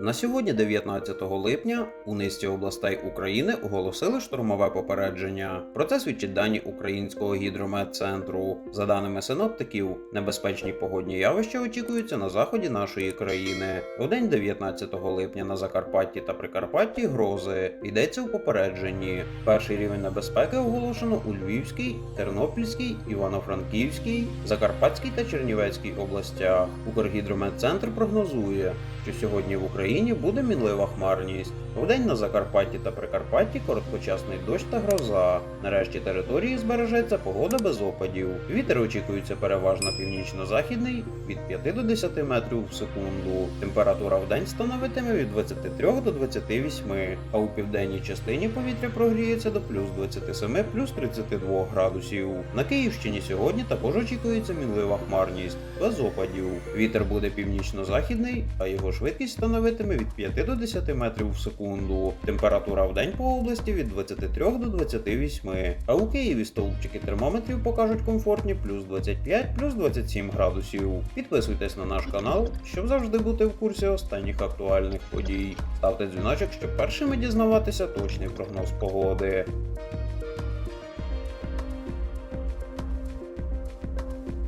На сьогодні, 19 липня, у низці областей України оголосили штурмове попередження. Про це свідчать дані Українського гідрометцентру. За даними синоптиків, небезпечні погодні явища очікуються на заході нашої країни. У день 19 липня на Закарпатті та Прикарпатті грози йдеться у попередженні. Перший рівень небезпеки оголошено у Львівській, Тернопільській, Івано-Франківській, Закарпатській та Чернівецькій областях. Укргідрометцентр прогнозує, що сьогодні в Україні буде мінлива хмарність. Вдень на Закарпатті та Прикарпатті короткочасний дощ та гроза. Нарешті території збережеться погода без опадів. Вітер очікується переважно північно-західний від 5 до 10 метрів в секунду. Температура вдень становитиме від 23 до 28, а у південній частині повітря прогріється до плюс 27, плюс 32 градусів. На Київщині сьогодні також очікується мінлива хмарність без опадів. Вітер буде північно-західний, а його швидкість становитиме від 5 до 10 метрів в секунду. Температура в день по області від 23 до 28, а у Києві стовпчики термометрів покажуть комфортні плюс 25, плюс 27 градусів. Підписуйтесь на наш канал, щоб завжди бути в курсі останніх актуальних подій. Ставте дзвіночок, щоб першими дізнаватися точний прогноз погоди.